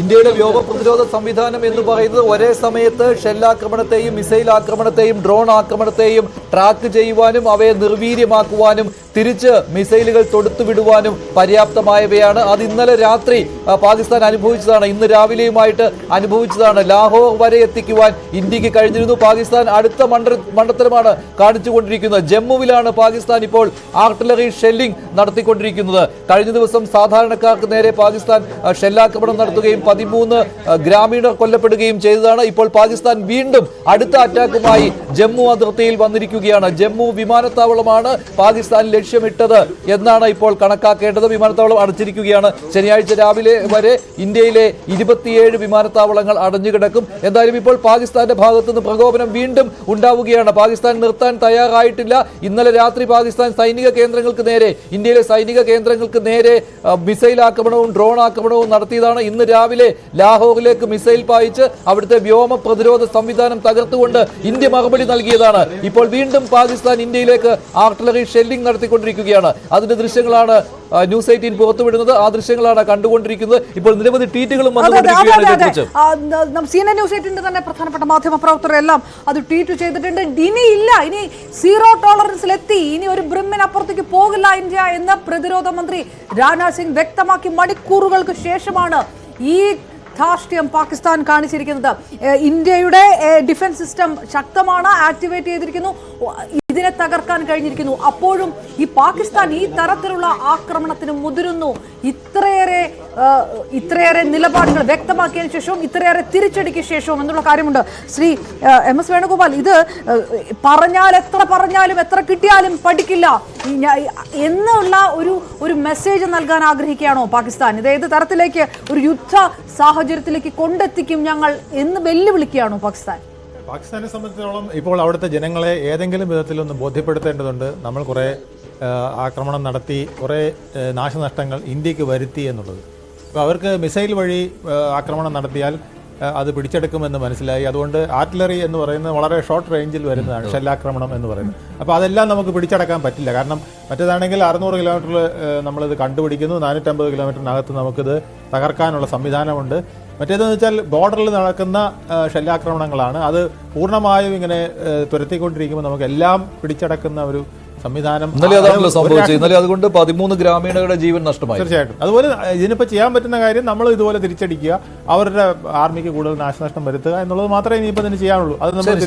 ഇന്ത്യയുടെ വ്യോമ പ്രതിരോധ സംവിധാനം എന്ന് പറയുന്നത് ഒരേ സമയത്ത് ഷെല്ലാക്രമണത്തെയും മിസൈൽ ആക്രമണത്തെയും ഡ്രോൺ ആക്രമണത്തെയും ട്രാക്ക് ചെയ്യുവാനും അവയെ നിർവീര്യമാക്കുവാനും തിരിച്ച് മിസൈലുകൾ തൊടുത്തുവിടുവാനും പര്യാപ്തമായവയാണ്. അത് ഇന്നലെ രാത്രി പാകിസ്ഥാൻ അനുഭവിച്ചതാണ്. ഇന്ന് രാവിലെയുമായിട്ട് അനുഭവിച്ചതാണ്. ലാഹോർ വരെ എത്തിക്കുവാൻ ഇന്ത്യയ്ക്ക് കഴിഞ്ഞിരുന്നു. പാകിസ്ഥാൻ അടുത്ത മണ്ഡ മണ്ഡലമാണ് കാണിച്ചുകൊണ്ടിരിക്കുന്നത്. ജമ്മുവിലാണ് പാകിസ്ഥാൻ ഇപ്പോൾ ആർട്ടിലറി ഷെല്ലിംഗ് നടത്തിക്കൊണ്ടിരിക്കുന്നത്. കഴിഞ്ഞ ദിവസം സാധാരണക്കാർക്ക് നേരെ പാകിസ്ഥാൻ ഷെല്ലാക്രമണം നടത്തുകയും പതിമൂന്ന് ഗ്രാമീണർ കൊല്ലപ്പെടുകയും ചെയ്തതാണ്. ഇപ്പോൾ പാകിസ്ഥാൻ വീണ്ടും അടുത്ത അറ്റാക്കുമായി ജമ്മു അതിർത്തിയിൽ വന്നിരിക്കുകയാണ്. ജമ്മു വിമാനത്താവളമാണ് പാകിസ്ഥാൻ ലക്ഷ്യമിട്ടത് എന്നാണ് ഇപ്പോൾ കണക്കാക്കേണ്ടത്. വിമാനത്താവളം അടച്ചിരിക്കുകയാണ്. ശനിയാഴ്ച രാവിലെ വരെ ഇന്ത്യയിലെ ഇരുപത്തിയേഴ് വിമാനത്താവളങ്ങൾ അടഞ്ഞുകിടക്കും. എന്തായാലും ഇപ്പോൾ പാകിസ്ഥാന്റെ ഭാഗത്തു നിന്ന് പ്രകോപനം വീണ്ടും ഉണ്ടാവുകയാണ്. പാകിസ്ഥാൻ നിർത്താൻ തയ്യാറായിട്ടില്ല. ഇന്നലെ രാത്രി പാകിസ്ഥാൻ സൈനിക കേന്ദ്രങ്ങൾക്ക് നേരെ ഇന്ത്യയിലെ സൈനിക കേന്ദ്രങ്ങൾക്ക് നേരെ മിസൈൽ ആക്രമണവും ഡ്രോൺ ആക്രമണവും നടത്തിയതാണ്. ഇന്ന് രാവിലെ ലാഹോറിലേക്ക് മിസൈൽ പായിച്ച് അവിടുത്തെ വ്യോമ പ്രതിരോധ സംവിധാനം തകർത്തുകൊണ്ട് ഇന്ത്യ മറുപടി നൽകിയതാണ്. ഇപ്പോൾ വീണ്ടും പാകിസ്ഥാൻ ഇന്ത്യയിലേക്ക് ആർട്ടിലറി ഷെല്ലിംഗ് നടത്തിക്കൊണ്ടിരിക്കുകയാണ്. അതിന്റെ ദൃശ്യങ്ങളാണ് ന്യൂസ് എയ്റ്റീൻ പുറത്തുവിടുന്നത്. ആ ദൃശ്യങ്ങളാണ് കണ്ടുകൊണ്ടിരിക്കുന്നത്. ഇപ്പോൾ നിരവധി ട്വീറ്റുകളും സി എൻ ന്യൂസ് എയ്റ്റിന്റെ തന്നെ പ്രധാനപ്പെട്ട മാധ്യമ പ്രവർത്തകരെല്ലാം അത് ട്വീറ്റ് ചെയ്തിട്ടുണ്ട്. ഇനി ഇല്ല ഇനി സീറോ ടോളറൻസിൽ എത്തി ഇനി ഒരു ബ്രിമ്മിനപ്പുറത്തേക്ക് പോകില്ല ഇന്ത്യ എന്ന് പ്രതിരോധ മന്ത്രി രാജ്നാഥ് സിംഗ് വ്യക്തമാക്കി മണിക്കൂറുകൾക്ക് ശേഷമാണ് ഈ ധാർഷ്ട്യം പാകിസ്ഥാൻ കാണിച്ചിരിക്കുന്നത്. ഇന്ത്യയുടെ ഡിഫൻസ് സിസ്റ്റം ശക്തമാണ് ആക്ടിവേറ്റ് ചെയ്തിരിക്കുന്നു. ഇതിനെ തകർക്കാൻ കഴിഞ്ഞിരിക്കുന്നു. അപ്പോഴും ഈ പാകിസ്ഥാൻ ഈ തരത്തിലുള്ള ആക്രമണത്തിന് മുതിരുന്നു. ഇത്രയേറെ ഇത്രയേറെ നിലപാടുകൾ വ്യക്തമാക്കിയതിനു ശേഷവും ഇത്രയേറെ തിരിച്ചടിക്ക് ശേഷവും എന്നുള്ള കാര്യമുണ്ട്. ശ്രീ എം എസ് വേണുഗോപാൽ ഇത് പറഞ്ഞാൽ എത്ര പറഞ്ഞാലും എത്ര കിട്ടിയാലും പഠിക്കില്ല. എന്നുള്ള ഒരു ഒരു മെസ്സേജ് നൽകാൻ ആഗ്രഹിക്കുകയാണോ പാകിസ്ഥാൻ? ഇത് ഏത് തരത്തിലേക്ക് ഒരു യുദ്ധ സാഹചര്യത്തിലേക്ക് കൊണ്ടെത്തിക്കും ഞങ്ങൾ എന്ന് വെല്ലുവിളിക്കുകയാണോ പാകിസ്ഥാൻ? പാകിസ്ഥാനെ സംബന്ധിച്ചിടത്തോളം ഇപ്പോൾ അവിടുത്തെ ജനങ്ങളെ ഏതെങ്കിലും വിധത്തിലൊന്ന് ബോധ്യപ്പെടുത്തേണ്ടതുണ്ട്. നമ്മൾ കുറേ ആക്രമണം നടത്തി കുറേ നാശനഷ്ടങ്ങൾ ഇന്ത്യയ്ക്ക് വരുത്തി എന്നുള്ളത്. അപ്പോൾ അവർക്ക് മിസൈൽ വഴി ആക്രമണം നടത്തിയാൽ അത് പിടിച്ചെടുക്കുമെന്ന് മനസ്സിലായി. അതുകൊണ്ട് ആർട്ടിലറി എന്ന് പറയുന്നത് വളരെ ഷോർട്ട് റേഞ്ചിൽ വരുന്നതാണ് ഷെല്ലാക്രമണം എന്ന് പറയുന്നത്. അപ്പോൾ അതെല്ലാം നമുക്ക് പിടിച്ചടക്കാൻ പറ്റില്ല. കാരണം മറ്റേതാണെങ്കിൽ അറുന്നൂറ് കിലോമീറ്ററിൽ നമ്മളിത് കണ്ടുപിടിക്കുന്നു. നാനൂറ്റമ്പത് കിലോമീറ്ററിനകത്ത് നമുക്കിത് തകർക്കാനുള്ള സംവിധാനമുണ്ട്. മറ്റേതെന്ന് വെച്ചാൽ ബോർഡറിൽ നടക്കുന്ന ഷെല്ലാക്രമണങ്ങളാണ്. അത് പൂർണമായും ഇങ്ങനെ തുരത്തിക്കൊണ്ടിരിക്കുമ്പോൾ നമുക്ക് എല്ലാം പിടിച്ചടക്കുന്ന ഒരു സംവിധാനം ഇന്നലെ അതാണല്ലോ സംഭവിച്ചത്. ഇന്നലെ അതുകൊണ്ട് പതിമൂന്ന് ഗ്രാമീണരുടെ ജീവൻ നഷ്ടമായി. തീർച്ചയായിട്ടും. അതുപോലെ ഇതിനിപ്പോൾ ചെയ്യാൻ പറ്റുന്ന കാര്യം നമ്മൾ ഇതുപോലെ തിരിച്ചടിക്കുക അവരുടെ ആർമിക്ക് കൂടുതൽ നാശനഷ്ടം വരുത്തുക എന്നുള്ളത് മാത്രമേ ഇനിയിപ്പോൾ ഇതിന് ചെയ്യാനുള്ളൂ. അത് നമ്മൾ